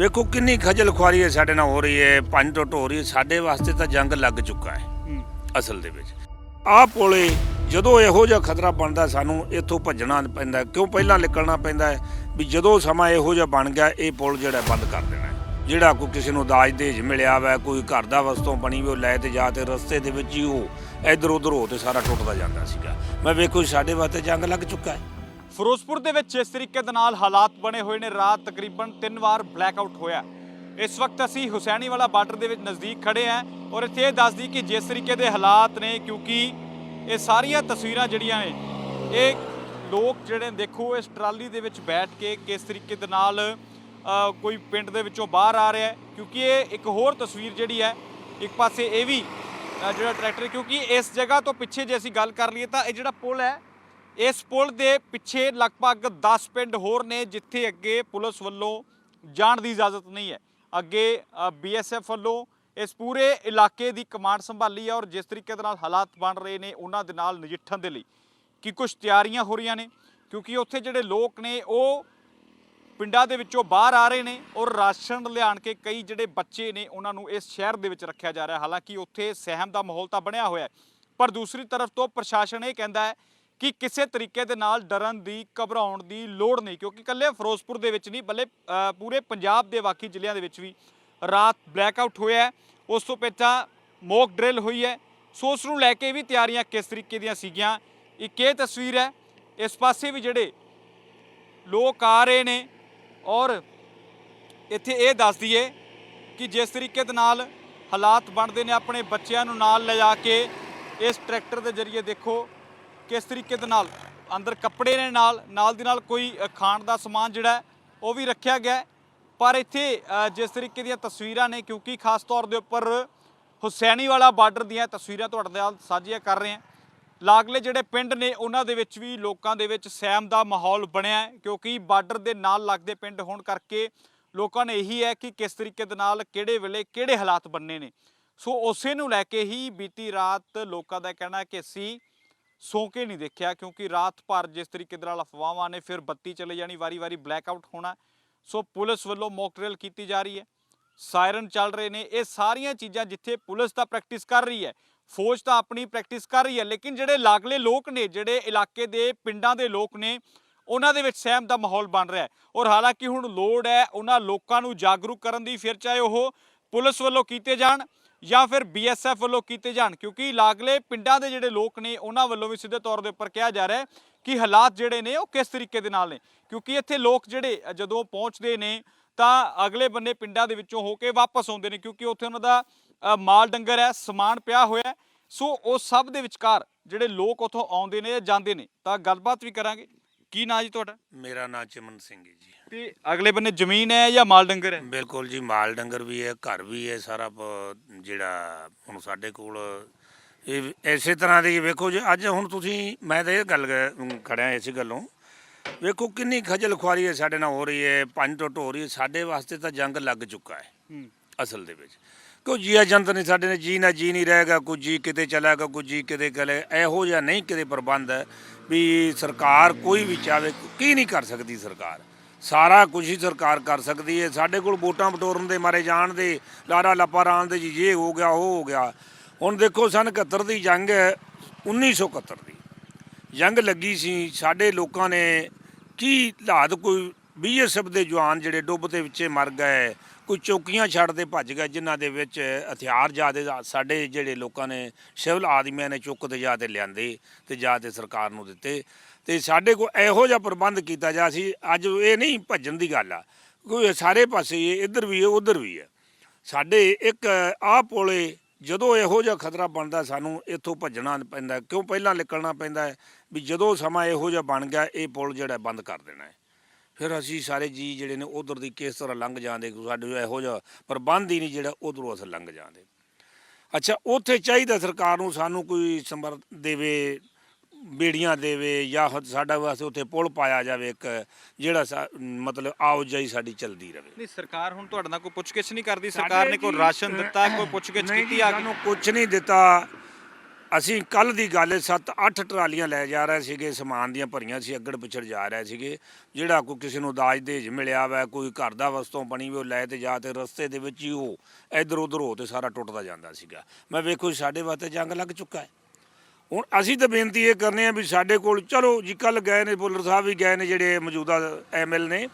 ਵੇਖੋ ਕਿੰਨੀ ਖਜਲ ਖੁਆਰੀ ਹੈ ਸਾਡੇ ਨਾਲ ਹੋ ਰਹੀ ਹੈ ਪੰਜ ਟੁੱਟ ਹੋ ਰਹੀ ਹੈ ਸਾਡੇ ਵਾਸਤੇ ਤਾਂ ਜੰਗ ਲੱਗ ਚੁੱਕਾ ਹੈ ਅਸਲ ਦੇ ਵਿੱਚ। ਆਹ ਪੁਲੇ ਜਦੋਂ ਇਹੋ ਜਿਹਾ ਖਤਰਾ ਬਣਦਾ ਸਾਨੂੰ ਇੱਥੋਂ ਭੱਜਣਾ ਪੈਂਦਾ ਕਿਉਂ ਪਹਿਲਾਂ ਨਿਕਲਣਾ ਪੈਂਦਾ ਹੈ? ਵੀ ਜਦੋਂ ਸਮਾਂ ਇਹੋ ਜਿਹਾ ਬਣ ਗਿਆ ਇਹ ਪੁਲ ਜਿਹੜਾ ਬੰਦ ਕਰ ਦੇਣਾ। ਜਿਹੜਾ ਕੋਈ ਕਿਸੇ ਨੂੰ ਦਾਜ ਦੇਜ ਮਿਲਿਆ ਵਾ ਕੋਈ ਘਰ ਦਾ ਵਸਤੋਂ ਬਣੀ ਵੀ ਉਹ ਲੈ ਤੇ ਜਾ ਤੇ ਰਸਤੇ ਦੇ ਵਿੱਚ ਹੀ ਉਹ ਇੱਧਰ ਉੱਧਰ ਹੋ ਤੇ ਸਾਰਾ ਟੁੱਟਦਾ ਜਾਂਦਾ ਸੀਗਾ। ਮੈਂ ਵੇਖੋ ਸਾਡੇ ਵਾਸਤੇ ਜੰਗ ਲੱਗ ਚੁੱਕਾ ਹੈ। ਫਿਰੋਜ਼ਪੁਰ ਦੇ ਵਿੱਚ ਇਸ ਤਰੀਕੇ ਦੇ ਨਾਲ ਹਾਲਾਤ ਬਣੇ ਹੋਏ ਨੇ। ਰਾਤ ਤਕਰੀਬਨ 3 ਵਾਰ ਬਲੈਕਆਊਟ ਹੋਇਆ ਇਸ ਵਕਤ ਅਸੀਂ ਹੁਸੈਨੀ ਵਾਲਾ ਬਾਰਡਰ ਦੇ ਵਿੱਚ ਨਜ਼ਦੀਕ ਖੜੇ ਆਂ ਔਰ ਇੱਥੇ ਇਹ ਦੱਸਦੀ ਕਿ ਜਿਸ ਤਰੀਕੇ ਦੇ ਹਾਲਾਤ ਨੇ, ਕਿਉਂਕਿ ਇਹ ਸਾਰੀਆਂ ਤਸਵੀਰਾਂ ਜਿਹੜੀਆਂ ਨੇ, ਇਹ ਲੋਕ ਜਿਹੜੇ ਦੇਖੋ ਇਸ ਟਰਾਲੀ ਦੇ ਵਿੱਚ ਬੈਠ ਕੇ ਕਿਸ ਤਰੀਕੇ ਦੇ ਨਾਲ ਕੋਈ ਪਿੰਡ ਦੇ ਵਿੱਚੋਂ ਬਾਹਰ ਆ ਰਿਹਾ ਕਿਉਂਕਿ ਇਹ ਇੱਕ ਹੋਰ ਤਸਵੀਰ ਜਿਹੜੀ ਹੈ, ਇੱਕ ਪਾਸੇ ਇਹ ਵੀ ਜਿਹੜਾ ਟਰੈਕਟਰ ਕਿਉਂਕਿ ਇਸ ਜਗ੍ਹਾ ਤੋਂ ਪਿੱਛੇ ਜੇ ਅਸੀਂ ਗੱਲ ਕਰ ਲਈਏ ਤਾਂ ਇਹ ਜਿਹੜਾ ਪੁਲ ਹੈ ਇਸ ਪੁਲ ਦੇ ਪਿੱਛੇ ਲਗਭਗ 10 ਪਿੰਡ ਹੋਰ ਨੇ ਜਿੱਥੇ ਅੱਗੇ ਪੁਲਿਸ ਵੱਲੋਂ ਜਾਣ ਦੀ ਇਜਾਜ਼ਤ ਨਹੀਂ ਹੈ। ਅੱਗੇ ਬੀਐਸਐਫ ਵੱਲੋਂ ਇਸ ਪੂਰੇ ਇਲਾਕੇ ਦੀ ਕਮਾਂਡ ਸੰਭਾਲੀ ਹੈ ਔਰ ਜਿਸ ਤਰੀਕੇ ਦੇ ਨਾਲ ਹਾਲਾਤ ਬਣ ਰਹੇ ਨੇ, ਉਹਨਾਂ ਦੇ ਨਾਲ ਨਜਿੱਠਣ ਦੇ ਲਈ ਕਿ ਕੁਝ ਤਿਆਰੀਆਂ ਹੋ ਰਹੀਆਂ ਨੇ, ਕਿਉਂਕਿ ਉੱਥੇ ਜਿਹੜੇ ਲੋਕ ਨੇ, ਉਹ ਪਿੰਡਾਂ ਦੇ ਵਿੱਚੋਂ ਬਾਹਰ ਆ ਰਹੇ ਨੇ ਔਰ ਰਾਸ਼ਨ ਲਿਆਣ ਕੇ ਕਈ ਜਿਹੜੇ ਬੱਚੇ ਨੇ, ਉਹਨਾਂ ਨੂੰ ਇਸ ਸ਼ਹਿਰ ਦੇ ਵਿੱਚ ਰੱਖਿਆ ਜਾ ਰਿਹਾ। ਹਾਲਾਂਕਿ ਉੱਥੇ ਸਹਿਮ ਦਾ ਮਾਹੌਲ ਤਾਂ ਬਣਿਆ ਹੋਇਆ ਪਰ ਦੂਸਰੀ ਤਰਫ ਤੋਂ ਪ੍ਰਸ਼ਾਸਨ ਇਹ ਕਹਿੰਦਾ ਹੈ ਕਿ ਕਿਸੇ ਤਰੀਕੇ ਦੇ ਨਾਲ ਡਰਨ ਦੀ, ਘਬਰਾਉਣ ਦੀ ਲੋੜ ਨਹੀਂ, ਕਿਉਂਕਿ ਇਕੱਲੇ ਫਿਰੋਜ਼ਪੁਰ ਦੇ ਵਿੱਚ ਨਹੀਂ, ਬੱਲੇ ਪੂਰੇ ਪੰਜਾਬ ਦੇ ਬਾਕੀ ਜ਼ਿਲ੍ਹਿਆਂ ਦੇ ਵਿੱਚ ਵੀ ਰਾਤ ਬਲੈਕਆਊਟ ਹੋਇਆ ਹੈ। ਉਸ ਤੋਂ ਪਹਿਲਾਂ ਮੌਕ ਡਰਿਲ ਹੋਈ ਹੈ। ਸੋ ਉਸ ਨੂੰ ਲੈ ਕੇ ਵੀ ਤਿਆਰੀਆਂ ਕਿਸ ਤਰੀਕੇ ਦੀਆਂ ਸੀਗੀਆਂ, ਇੱਕ ਇਹ ਤਸਵੀਰ ਹੈ, ਇਸ ਪਾਸੇ ਵੀ ਜਿਹੜੇ ਲੋਕ ਆ ਰਹੇ ਨੇ ਔਰ ਇੱਥੇ ਇਹ ਦੱਸ ਦਈਏ ਕਿ ਜਿਸ ਤਰੀਕੇ ਦੇ ਨਾਲ ਹਾਲਾਤ ਬਣਦੇ ਨੇ, ਆਪਣੇ ਬੱਚਿਆਂ ਨੂੰ ਨਾਲ ਲਿਜਾ ਕੇ ਇਸ ਟਰੈਕਟਰ ਦੇ ਜ਼ਰੀਏ ਦੇਖੋ ਕਿਸ ਤਰੀਕੇ ਦੇ ਨਾਲ, ਅੰਦਰ ਕੱਪੜੇ ਨੇ ਨਾਲ ਨਾਲ ਦੀ ਨਾਲ ਕੋਈ ਖਾਣ ਦਾ ਸਮਾਨ ਜਿਹੜਾ ਉਹ ਵੀ ਰੱਖਿਆ ਗਿਆ ਪਰ ਇੱਥੇ ਜਿਸ ਤਰੀਕੇ ਦੀਆਂ ਤਸਵੀਰਾਂ ਨੇ, ਕਿਉਂਕਿ ਖਾਸ ਤੌਰ ਦੇ ਉੱਪਰ ਹੁਸੈਨੀ ਵਾਲਾ ਬਾਰਡਰ ਦੀਆਂ ਤਸਵੀਰਾਂ ਤੁਹਾਡੇ ਨਾਲ ਸਾਂਝੀਆਂ ਕਰ ਰਹੇ ਹਾਂ। ਲਾਗਲੇ ਜਿਹੜੇ ਪਿੰਡ ਨੇ, ਉਹਨਾਂ ਦੇ ਵਿੱਚ ਵੀ ਲੋਕਾਂ ਦੇ ਵਿੱਚ ਸਹਿਮ ਦਾ ਮਾਹੌਲ ਬਣਿਆ ਕਿਉਂਕਿ ਬਾਰਡਰ ਦੇ ਨਾਲ ਲੱਗਦੇ ਪਿੰਡ ਹੋਣ ਕਰਕੇ ਲੋਕਾਂ ਨੇ ਇਹੀ ਹੈ ਕਿ ਕਿਸ ਤਰੀਕੇ ਦੇ ਨਾਲ, ਕਿਹੜੇ ਵੇਲੇ ਕਿਹੜੇ ਹਾਲਾਤ ਬੰਨੇ ਨੇ। ਸੋ ਉਸੇ ਨੂੰ ਲੈ ਕੇ ਹੀ ਬੀਤੀ ਰਾਤ ਲੋਕਾਂ ਦਾ ਕਹਿਣਾ ਕਿ ਅਸੀਂ ਸੌਂ ਕੇ ਨਹੀਂ ਦੇਖਿਆ ਕਿਉਂਕਿ ਰਾਤ ਭਰ ਜਿਸ ਤਰੀਕੇ ਦੇ ਨਾਲ ਅਫਵਾਹਾਂ ਨੇ ਫਿਰ ਬੱਤੀ ਚਲੇ ਜਾਣੀ, ਵਾਰੀ-ਵਾਰੀ ਬਲੈਕਆਊਟ ਹੋਣਾ। ਸੋ ਪੁਲਿਸ ਵੱਲੋਂ ਮੌਕ ਡਰਿਲ ਕੀਤੀ ਜਾ ਰਹੀ ਹੈ। ਸਾਇਰਨ ਚੱਲ ਰਹੇ ਨੇ। ਇਹ ਸਾਰੀਆਂ ਚੀਜ਼ਾਂ ਜਿੱਥੇ ਪੁਲਿਸ ਤਾਂ ਪ੍ਰੈਕਟਿਸ ਕਰ ਰਹੀ ਹੈ, ਫੌਜ ਤਾਂ ਆਪਣੀ ਪ੍ਰੈਕਟਿਸ ਕਰ ਰਹੀ ਹੈ, ਲੇਕਿਨ ਜਿਹੜੇ ਲਾਗਲੇ ਲੋਕ ਨੇ, ਜਿਹੜੇ ਇਲਾਕੇ ਦੇ ਪਿੰਡਾਂ ਦੇ ਲੋਕ ਨੇ, ਉਹਨਾਂ ਦੇ ਵਿੱਚ ਸਹਿਮ ਦਾ ਮਾਹੌਲ ਬਣ ਰਿਹਾ ਹੈ। ਔਰ ਹਾਲਾਂਕਿ ਹੁਣ ਲੋੜ ਹੈ ਉਹਨਾਂ ਲੋਕਾਂ ਨੂੰ ਜਾਗਰੂਕ ਕਰਨ ਦੀ, ਫਿਰ ਚਾਹੇ ਉਹ ਪੁਲਿਸ ਵੱਲੋਂ ਕੀਤੇ ਜਾਣ। ਜਾਂ ਫਿਰ ਬੀਐਸਐਫ ਵੱਲੋਂ ਕੀਤੇ ਜਾਣ, ਕਿਉਂਕਿ ਲਾਗਲੇ ਪਿੰਡਾਂ ਦੇ ਜਿਹੜੇ ਲੋਕ ਨੇ, ਉਹਨਾਂ ਵੱਲੋਂ ਵੀ ਸਿੱਧੇ ਤੌਰ ਦੇ ਉੱਪਰ ਕਿਹਾ ਜਾ ਰਿਹਾ ਕਿ ਹਾਲਾਤ ਜਿਹੜੇ ਨੇ, ਉਹ ਕਿਸ ਤਰੀਕੇ ਦੇ ਨਾਲ ਨੇ। ਕਿਉਂਕਿ ਇੱਥੇ ਲੋਕ ਜਿਹੜੇ ਜਦੋਂ ਪਹੁੰਚਦੇ ਨੇ, ਤਾਂ ਅਗਲੇ ਬੰਨੇ ਪਿੰਡਾਂ ਦੇ ਵਿੱਚੋਂ ਹੋ ਕੇ ਵਾਪਸ ਆਉਂਦੇ ਨੇ, ਕਿਉਂਕਿ ਉੱਥੇ ਉਹਨਾਂ ਦਾ ਮਾਲ ਡੰਗਰ ਹੈ, ਸਮਾਨ ਪਿਆ ਹੋਇਆ ਸੋ ਉਹ ਸਭ ਦੇ ਵਿਚਕਾਰ ਜਿਹੜੇ ਲੋਕ ਉੱਥੋਂ ਆਉਂਦੇ ਨੇ ਜਾਂ ਜਾਂਦੇ ਨੇ, ਤਾਂ ਗੱਲਬਾਤ ਵੀ ਕਰਾਂਗੇ। ਕੀ ਨਾਂ ਜੀ ਤੁਹਾਡਾ? ਮੇਰਾ ਨਾਮ ਚਮਨ ਸਿੰਘ ਹੈ ਜੀ। ਤੇ ਅਗਲੇ ਬੰਨੇ ਜ਼ਮੀਨ ਹੈ ਜਾਂ ਮਾਲ ਡੰਗਰ ਹੈ? ਬਿਲਕੁਲ ਜੀ ਮਾਲ ਡੰਗਰ ਵੀ ਹੈ ਘਰ ਵੀ ਹੈ ਸਾਰਾ ਪ- ਜਿਹੜਾ ਹੁਣ ਸਾਡੇ ਕੋਲ ਇਹ ਇਸੇ ਤਰ੍ਹਾਂ ਦੀ ਵੇਖੋ ਜੀ ਅੱਜ ਹੁਣ ਤੁਸੀਂ ਮੈਂ ਤਾਂ ਇਹ ਗੱਲ ਕ- ਖੜਿਆ ਇਸੇ ਗੱਲੋਂ ਵੇਖੋ ਕਿੰਨੀ ਖਜਲ ਖੁਆਰੀ ਹੈ ਸਾਡੇ ਨਾਲ ਹੋ ਰਹੀ ਹੈ ਪੰਜ ਟੁੱਟ ਹੋ ਰਹੀ ਹੈ ਸਾਡੇ ਵਾਸਤੇ ਤਾਂ ਜੰਗ ਲੱਗ ਚੁੱਕਾ ਹੈ। ਹੂੰ। ਅਸਲ ਦੇ ਵਿੱਚ ਕਿਉਂ ਜੀਆ ਜੰਤ ਨਹੀਂ, ਸਾਡੇ ਨੇ ਜੀ ਨਾ ਜੀ ਨਹੀਂ ਰਹੇਗਾ ਕੋਈ ਜੀ ਕਿਤੇ ਚਲਾਗਾ ਕੋਈ ਜੀ ਕਿਤੇ ਗਲੇ ਇਹੋ ਜਿਹਾ ਨਹੀਂ ਕਿਤੇ ਪ੍ਰਬੰਧ ਹੈ ਵੀ ਸਰਕਾਰ ਕੋਈ ਵੀ ਚਾਵੇ ਕੀ ਨਹੀਂ ਕਰ ਸਕਦੀ ਸਰਕਾਰ? ਸਾਰਾ ਕੁਝ ਹੀ ਸਰਕਾਰ ਕਰ ਸਕਦੀ ਹੈ। ਸਾਡੇ ਕੋਲ ਵੋਟਾਂ ਬਟੋਰਨ ਦੇ ਮਾਰੇ ਜਾਣ ਦੇ, ਲਾਰਾ ਲੱਪਾ ਰਾਣ ਦੇ ਜੀ ਇਹ ਹੋ ਗਿਆ, ਉਹ ਹੋ ਗਿਆ। ਹੁਣ ਦੇਖੋ, ਸਨ 71 ਦੀ ਜੰਗ ਹੈ 1971 ਦੀ। ਜੰਗ ਲੱਗੀ ਸੀ, ਸਾਡੇ ਲੋਕਾਂ ਨੇ ਕੀ ਹਾਲਾਤ, ਕੋਈ ਬੀਐਸਐਫ ਦੇ ਜਵਾਨ ਜਿਹੜੇ ਡੁੱਬ ਦੇ ਵਿੱਚੇ ਮਰ ਗਏ, ਕੋਈ ਚੌਕੀਆਂ ਛੱਡਦੇ ਭੱਜ ਗਏ, ਜਿਨ੍ਹਾਂ ਦੇ ਵਿੱਚ ਹਥਿਆਰ ਜਾਦੇ ਸਾਡੇ ਜਿਹੜੇ ਲੋਕਾਂ ਨੇ ਸਿਵਲ ਆਦਮੀਆਂ ਨੇ ਚੁੱਕ ਤੇ ਜਾ ਤੇ ਲਿਆਂਦੇ ਤੇ ਜਾ ਤੇ ਸਰਕਾਰ ਨੂੰ ਦਿੱਤੇ ਤੇ ਸਾਡੇ ਕੋਲ ਇਹੋ ਜਿਹਾ ਪ੍ਰਬੰਧ ਕੀਤਾ ਜਾ ਸੀ, ਅੱਜ ਇਹ ਨਹੀਂ ਭੱਜਣ ਦੀ ਗੱਲ ਆ, ਕੋਈ ਸਾਰੇ ਪਾਸੇ ਇੱਧਰ ਵੀ ਹੈ, ਉਧਰ ਵੀ ਹੈ। ਸਾਡੇ ਇੱਕ ਆਹ ਪੁਲੇ ਜਦੋਂ ਇਹੋ ਜਿਹਾ ਖਤਰਾ ਬਣਦਾ ਸਾਨੂੰ ਇੱਥੋਂ ਭੱਜਣਾ ਪੈਂਦਾ, ਕਿਉਂ ਪਹਿਲਾਂ ਨਿਕਲਣਾ ਪੈਂਦਾ ਵੀ ਜਦੋਂ ਸਮਾਂ ਇਹੋ ਜਿਹਾ ਬਣ ਗਿਆ, ਇਹ ਪੁਲ ਜਿਹੜਾ ਬੰਦ ਕਰ ਦੇਣਾ ਹੈ। ਫਿਰ ਅਸੀਂ ਸਾਰੇ ਜੀ ਜਿਹੜੇ ਨੇ ਉਧਰ ਦੀ ਕਿਸ ਤਰ੍ਹਾਂ ਲੰਘ ਜਾਂਦੇ ਸਾਡੇ ਇਹੋ ਜਿਹਾ ਪ੍ਰਬੰਧ ਹੀ ਨਹੀਂ ਜਿਹੜਾ ਉਧਰੋਂ ਅਸੀਂ ਲੰਘ ਜਾਂਦੇ। ਅੱਛਾ ਉੱਥੇ ਚਾਹੀਦਾ ਸਰਕਾਰ ਨੂੰ ਸਾਨੂੰ ਕੋਈ ਸਮਰ ਦੇਵੇ ਬੇੜੀਆਂ ਦੇਵੇ ਜਾਂ ਸਾਡਾ ਵਾਸਤੇ ਉੱਥੇ ਪੁਲ ਪਾਇਆ ਜਾਵੇ ਇੱਕ ਜਿਹੜਾ ਮਤਲਬ ਆਓ ਜਾਈ ਸਾਡੀ ਚੱਲਦੀ ਰਹੇ ਨਹੀਂ ਸਰਕਾਰ ਹੁਣ ਤੁਹਾਡੇ ਨਾਲ ਕੋਈ ਪੁੱਛਗਿੱਛ ਨਹੀਂ ਕਰਦੀ? ਸਰਕਾਰ ਨੇ ਕੋਈ ਰਾਸ਼ਨ ਦਿੱਤਾ ਕੋਈ ਪੁੱਛਗਿੱਛ ਕੀਤੀ ਆ ਸਾਨੂੰ ਕੁਝ ਨਹੀਂ ਦਿੱਤਾ। ਅਸੀਂ ਕੱਲ ਦੀ ਗੱਲ 7-8 ਟਰਾਲੀਆਂ ਲੈ ਜਾ ਰਹੇ ਸੀਗੇ, ਸਮਾਨ ਦੀਆਂ ਭਰੀਆਂ ਸੀ, ਅੱਗੜ ਪਿਛੜ ਜਾ ਰਹੇ ਸੀਗੇ। ਜਿਹੜਾ ਕੋਈ ਕਿਸੇ ਨੂੰ ਦਾਜ ਦੇਜ ਮਿਲਿਆ ਵਾ, ਕੋਈ ਘਰ ਦਾ ਵਸਤੋਂ ਬਣੀ ਵੀ ਉਹ ਲੈ ਤੇ ਜਾ ਤੇ ਰਸਤੇ ਦੇ ਵਿੱਚ ਹੀ ਉਹ ਇੱਧਰ ਉੱਧਰ ਹੋ ਤੇ ਸਾਰਾ ਟੁੱਟਦਾ ਜਾਂਦਾ ਸੀਗਾ। ਮੈਂ ਵੇਖੋ ਸਾਡੇ ਵਾਸਤੇ ਜੰਗ ਲੱਗ ਚੁੱਕਾ ਹੈ। ਹੁਣ ਅਸੀਂ ਤਾਂ ਬੇਨਤੀ ਇਹ ਕਰਨੇ ਆ ਵੀ ਸਾਡੇ ਕੋਲ, ਚਲੋ ਜੀ ਕੱਲ ਗਏ ਨੇ, ਬੁੱਲਰ ਸਾਹਿਬ ਵੀ ਗਏ ਨੇ, ਜਿਹੜੇ ਮੌਜੂਦਾ ਐਮਐਲ ਨੇ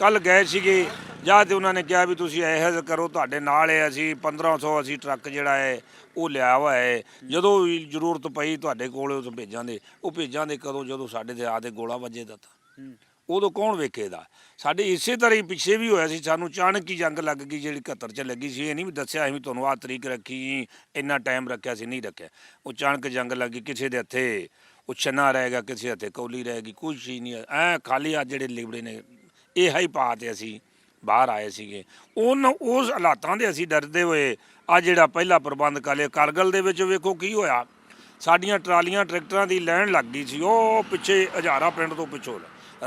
ਕੱਲ ਗਏ ਸੀਗੇ, ਜਾਂ ਤੇ ਉਹਨਾਂ ਨੇ ਕਿਹਾ ਵੀ ਤੁਸੀਂ ਇਹੋ ਜਿਹਾ ਕਰੋ, ਤੁਹਾਡੇ ਨਾਲ ਹੈ ਅਸੀਂ 1500 ਅਸੀਂ ਟਰੱਕ ਜਿਹੜਾ ਹੈ, ਉਹ ਲਿਆ ਹੋਇਆ ਹੈ। ਜਦੋਂ ਵੀ ਜ਼ਰੂਰਤ ਪਈ ਤੁਹਾਡੇ ਕੋਲ, ਉਹ ਭੇਜਾਂ ਦੇ ਉਹ ਭੇਜਾਂ ਦੇ ਕਦੋਂ? ਜਦੋਂ ਸਾਡੇ ਤੇ ਆ ਤੇ ਗੋਲਾ ਵੱਜੇ ਦਾ ਤਾਂ। ਉਦੋਂ ਕੌਣ ਵੇਖੇਦਾ? ਸਾਡੇ ਇਸੇ ਤਰ੍ਹਾਂ ਹੀ ਪਿੱਛੇ ਵੀ ਹੋਇਆ ਸੀ, ਸਾਨੂੰ ਚਾਣਕ ਹੀ ਜੰਗ ਲੱਗ ਗਈ, ਜਿਹੜੀ 71 ਚ ਲੱਗੀ ਸੀ। ਇਹ ਨਹੀਂ ਵੀ ਦੱਸਿਆ ਅਸੀਂ ਵੀ ਤੁਹਾਨੂੰ ਆਹ ਤਰੀਕ ਰੱਖੀ, ਇੰਨਾ ਟਾਈਮ ਰੱਖਿਆ ਸੀ, ਨਹੀਂ ਰੱਖਿਆ। ਉਹ ਚਾਣਕ ਜੰਗ ਲੱਗ ਗਈ, ਕਿਸੇ ਦੇ ਹੱਥੇ, ਉਹ ਛੰਨਾ ਰਹੇਗਾ ਕਿਸੇ ਹੱਥੇ ਕੌਲੀ ਰਹੇਗੀ ਕੁਝ ਹੀ ਨਹੀਂ, ਐ ਖਾਲੀ ਆ ਜਿਹੜੇ ਲਿਬੜੇ ਨੇ ਇਹ ਹੀ ਪਾ ਤੇ ਅਸੀਂ ਬਾਹਰ ਆਏ ਸੀਗੇ। ਉਹਨਾਂ ਉਸ ਹਾਲਾਤਾਂ ਦੇ ਅਸੀਂ ਡਰਦੇ ਹੋਏ ਆ ਜਿਹੜਾ ਪਹਿਲਾ ਪ੍ਰਬੰਧ ਕਾਲੇ ਕਾਰਗਲ ਦੇ ਵਿੱਚ ਵੇਖੋ ਕੀ ਹੋਇਆ। ਸਾਡੀਆਂ ਟਰਾਲੀਆਂ ਟਰੈਕਟਰਾਂ ਦੀ ਲੈਣ ਲੱਗ ਗਈ ਸੀ। ਉਹ ਪਿੱਛੇ ਹਜ਼ਾਰਾ ਪਿੰਡ ਤੋਂ ਪਿੱਛੋਂ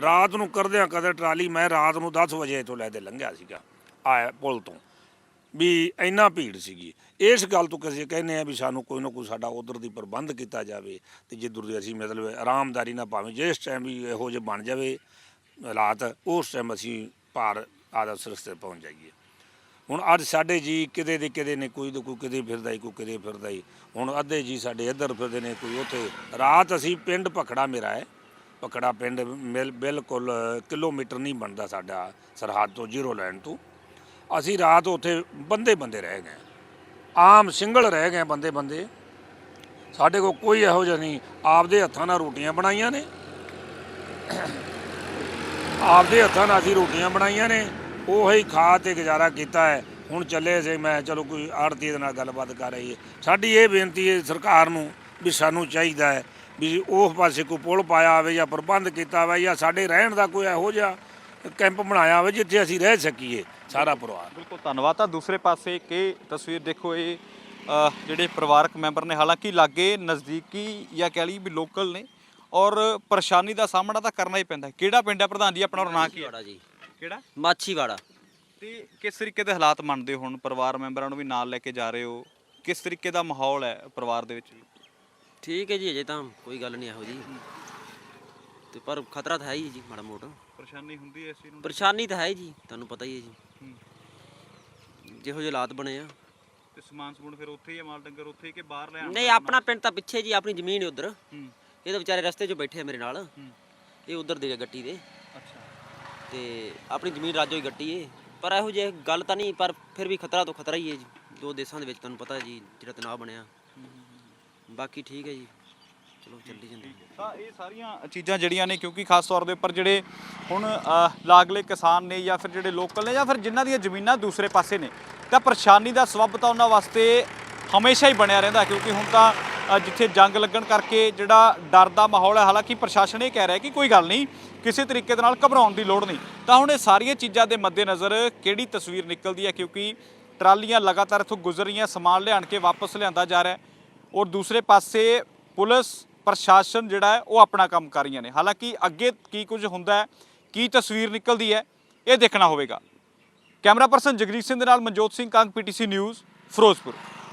ਰਾਤ ਨੂੰ ਕਰਦਿਆਂ ਕਦੇ ਟਰਾਲੀ ਮੈਂ ਰਾਤ ਨੂੰ 10 ਵਜੇ ਇੱਥੋਂ ਲੈ ਕੇ ਲੰਘਿਆ ਸੀਗਾ, ਆਇਆ ਪੁਲ ਤੋਂ। ਵੀ ਇੰਨਾ ਭੀੜ ਸੀਗੀ। ਇਸ ਗੱਲ ਤੋਂ ਕਿਸੇ ਕਹਿੰਦੇ ਆ ਵੀ ਸਾਨੂੰ ਕੋਈ ਨਾ ਕੋਈ ਸਾਡਾ ਉਧਰ ਦੀ ਪ੍ਰਬੰਧ ਕੀਤਾ ਜਾਵੇ ਤੇ ਜਿੱਧਰ ਦੀ ਅਸੀਂ ਮਤਲਬ ਆਰਾਮਦਾਰੀ ਨਾਲ ਭਾਵੇਂ ਜਿਸ ਟਾਈਮ ਵੀ ਇਹੋ ਜਿਹੇ ਬਣ ਜਾਵੇ ਹਾਲਾਤ ਉਸ ਟਾਈਮ ਅਸੀਂ ਭਾਰ ਆਦਾ ਸਰਸਤੇ ਪਹੁੰਚ ਜਾਈਏ। ਹੁਣ ਅੱਜ ਸਾਡੇ ਜੀ ਕਿਤੇ ਦੇ ਕਿਤੇ ਨੇ ਕੋਈ ਦੇ ਕੋਈ ਕਿਤੇ ਫਿਰਦਾ ਹੀ, ਕੋਈ ਕਿਤੇ ਫਿਰਦਾ ਹੀ। ਹੁਣ ਅੱਧੇ ਜੀ ਸਾਡੇ ਇੱਧਰ ਫਿਰਦੇ ਨੇ, ਕੋਈ ਉੱਥੇ। ਰਾਤ ਅਸੀਂ ਪਿੰਡ ਭਖੜਾ ਮੇਰਾ ਹੈ। ਭਖੜਾ ਪਿੰਡ ਮਿਲ- ਬਿਲਕੁਲ ਕਿਲੋਮੀਟਰ ਨਹੀਂ ਬਣਦਾ ਸਾਡਾ, ਸਰਹੱਦ ਤੋਂ ਜ਼ੀਰੋ ਲਾਈਨ ਤੋਂ। ਅਸੀਂ ਰਾਤ ਉੱਥੇ ਬੰਦੇ ਬੰਦੇ ਰਹਿ ਗਏ। ਆਮ ਸਿੰਗਲ ਰਹਿ ਗਏ ਬੰਦੇ ਬੰਦੇ ਸਾਡੇ ਕੋਲ ਕੋਈ ਇਹੋ ਜਿਹਾ ਨਹੀਂ, ਆਪਦੇ ਹੱਥਾਂ ਨਾਲ ਰੋਟੀਆਂ ਬਣਾਈਆਂ ਨੇ। ਆਪਦੇ ਹੱਥਾਂ ਨਾਲ ਅਸੀਂ ਰੋਟੀਆਂ ਬਣਾਈਆਂ ਨੇ, ਉਹੀ ਖਾ ਤੇ ਗੁਜ਼ਾਰਾ ਕੀਤਾ ਹੈ। ਹੁਣ ਚੱਲੇ ਸੀ, ਮੈਂ ਚਲੋ ਕੋਈ ਆੜਤੀ ਦੇ ਨਾਲ ਗੱਲਬਾਤ ਕਰ ਰਹੀ ਹੈ ਸਾਡੀ ਇਹ ਬੇਨਤੀ ਹੈ ਸਰਕਾਰ ਨੂੰ ਵੀ ਸਾਨੂੰ ਚਾਹੀਦਾ ਹੈ ਵੀ ਉਸ ਪਾਸੇ ਕੋਈ ਪੁਲ ਪਾਇਆ ਹੋਵੇ ਜਾਂ ਪ੍ਰਬੰਧ ਕੀਤਾ ਹੋਵੇ ਜਾਂ ਸਾਡੇ ਰਹਿਣ ਦਾ ਕੋਈ ਇਹੋ ਜਿਹਾ ਕੈਂਪ ਬਣਾਇਆ ਹੋਵੇ ਜਿੱਥੇ ਅਸੀਂ ਰਹਿ ਸਕੀਏ, ਸਾਰਾ ਪਰਿਵਾਰ। ਬਿਲਕੁਲ, ਧੰਨਵਾਦ। ਤਾਂ ਦੂਸਰੇ ਪਾਸੇ ਕਿ ਤਸਵੀਰ ਦੇਖੋ ਇਹ ਜਿਹੜੇ ਪਰਿਵਾਰਕ ਮੈਂਬਰ ਨੇ, ਹਾਲਾਂਕਿ ਲਾਗੇ ਨਜ਼ਦੀਕੀ ਜਾਂ ਕਹਿ ਲਈ ਵੀ ਲੋਕਲ ਨੇ ਔਰ ਪਰੇਸ਼ਾਨੀ ਦਾ ਸਾਹਮਣਾ ਤਾਂ ਕਰਨਾ ਹੀ ਪੈਂਦਾ ਹੈ। ਕਿਹੜਾ ਪਿੰਡ ਹੈ ਪ੍ਰਧਾਨ ਜੀ? ਆਪਣਾ ਔਰ ਨਾਂ ਕੀ ਹੈ? ਮਾਛੀਵਾੜਾ ਜੀ। ਕਿਹੜਾ? ਮਾਛੀਵਾੜਾ। ਤੇ ਕਿਸ ਤਰੀਕੇ ਦੇ ਹਾਲਾਤ ਮੰਨਦੇ ਹੋ ਹੁਣ ਪਰਿਵਾਰ ਮੈਂਬਰਾਂ ਨੂੰ ਵੀ ਨਾਲ ਲੈ ਕੇ ਜਾ ਰਹੇ ਹੋ? ਕਿਸ ਤਰੀਕੇ ਦਾ ਮਾਹੌਲ ਹੈ ਪਰਿਵਾਰ ਦੇ ਵਿੱਚ ਠੀਕ ਹੈ ਜੀ ਅਜੇ ਤਾਂ ਕੋਈ ਗੱਲ ਨਹੀਂ ਇਹੋ ਜੀ। ਤੇ ਪਰ ਖਤਰਾ ਤਾਂ ਹੈ ਹੀ ਜੀ ਮਾੜਾ ਮੋਟਾ। ਪਰੇਸ਼ਾਨੀ ਹੁੰਦੀ ਹੈ ਇਸ ਚੀਜ਼ ਨੂੰ ਪਰੇਸ਼ਾਨੀ ਤਾਂ ਹੈ ਹੀ ਜੀ ਤੁਹਾਨੂੰ ਪਤਾ ਹੀ ਹੈ ਜੀ। ਜਿਹੋ ਜਿਹੇ ਹਾਲਾਤ ਬਣੇ ਆ। ਤੇ ਸਮਾਨ ਸਮੂਨ ਫਿਰ ਉੱਥੇ ਹੀ ਹੈ ਮਾਲ ਡੰਗਰ ਉੱਥੇ ਹੀ ਕਿ ਬਾਹਰ ਲੈ ਨਹੀਂ ਆਪਣਾ ਪਿੰਡ ਤਾਂ ਪਿੱਛੇ ਜੀ ਆਪਣੀ ਜ਼ਮੀਨ ਹੈ ਉਧਰ। ਹੂੰ। ਇਹ ਤਾਂ ਵਿਚਾਰੇ ਰਸਤੇ 'ਚ ਬੈਠੇ ਆ ਮੇਰੇ ਨਾਲ। ਇਹ ਉਧਰ ਦੇ ਗੱਟੀ ਦੇ। ਅੱਛਾ। ਤੇ ਆਪਣੀ ਜ਼ਮੀਨ ਰਾਜੋ ਹੀ ਗੱਟੀ ਏ। ਪਰ ਇਹੋ ਜਿਹੇ ਗੱਲ ਤਾਂ ਨਹੀਂ ਪਰ ਫਿਰ ਵੀ ਖਤਰਾ ਤੋਂ ਖਤਰਾ ਹੀ ਹੈ ਜੀ। ਦੋ ਦੇਸ਼ਾਂ ਦੇ ਵਿੱਚ ਤੁਹਾਨੂੰ ਪਤਾ ਜੀ ਜਿਹੜਾ ਤਣਾਅ ਬਣਿਆ। ਬਾਕੀ ਠੀਕ ਹੈ ਜੀ। ਚਲੋ ਚੱਲੀ ਜਾਂਦਾ। ਤਾਂ ਇਹ ਸਾਰੀਆਂ ਚੀਜ਼ਾਂ ਜਿਹੜੀਆਂ ਨੇ ਕਿਉਂਕਿ ਖਾਸ ਤੌਰ ਦੇ ਉੱਪਰ ਜਿਹੜੇ ਹੁਣ ਲਾਗਲੇ ਕਿਸਾਨ ਨੇ ਜਾਂ ਫਿਰ ਜਿਹੜੇ ਲੋਕਲ ਨੇ ਜਾਂ ਫਿਰ ਜਿਨ੍ਹਾਂ ਦੀਆਂ ਜ਼ਮੀਨਾਂ ਦੂਸਰੇ ਪਾਸੇ ਨੇ ਤਾਂ ਪਰੇਸ਼ਾਨੀ ਦਾ ਸਬਬ ਤਾਂ ਉਹਨਾਂ ਵਾਸਤੇ ਹਮੇਸ਼ਾ ਹੀ ਬਣਿਆ ਰਹਿੰਦਾ ਕਿਉਂਕਿ ਹੁਣ ਤਾਂ ਜਿੱਥੇ ਜੰਗ ਲੱਗਣ ਕਰਕੇ ਜਿਹੜਾ ਡਰ ਦਾ ਮਾਹੌਲ ਹੈ, ਹਾਲਾਂਕਿ ਪ੍ਰਸ਼ਾਸਨ ਇਹ ਕਹਿ ਰਿਹਾ ਕਿ ਕੋਈ ਗੱਲ ਨਹੀਂ, ਕਿਸੇ ਤਰੀਕੇ ਦੇ ਨਾਲ ਘਬਰਾਉਣ ਦੀ ਲੋੜ ਨਹੀਂ। ਤਾਂ ਹੁਣ ਇਹ ਸਾਰੀਆਂ ਚੀਜ਼ਾਂ ਦੇ ਮੱਦੇਨਜ਼ਰ ਕਿਹੜੀ ਤਸਵੀਰ ਨਿਕਲਦੀ ਹੈ? ਕਿਉਂਕਿ ਟਰਾਲੀਆਂ ਲਗਾਤਾਰ ਇੱਥੋਂ ਗੁਜ਼ਰ ਰਹੀਆਂ, ਸਮਾਨ ਲਿਆਣ ਕੇ ਵਾਪਸ ਲਿਆਂਦਾ ਜਾ ਰਿਹਾ ਔਰ ਦੂਸਰੇ ਪਾਸੇ ਪੁਲਿਸ, ਪ੍ਰਸ਼ਾਸਨ ਜਿਹੜਾ ਹੈ, ਉਹ ਆਪਣਾ ਕੰਮ ਕਰ ਰਹੀਆਂ ਨੇ। ਹਾਲਾਂਕਿ ਅੱਗੇ ਕੀ ਕੁਝ ਹੁੰਦਾ ਹੈ, ਕੀ ਤਸਵੀਰ ਨਿਕਲਦੀ ਹੈ, ਇਹ ਦੇਖਣਾ ਹੋਵੇਗਾ। ਕੈਮਰਾ ਪਰਸਨ ਜਗਜੀਤ ਸਿੰਘ ਦੇ ਨਾਲ ਮਨਜੋਤ ਸਿੰਘ, ਕੰਗ ਪੀਟੀਸੀ ਨਿਊਜ਼, ਫਿਰੋਜ਼ਪੁਰ।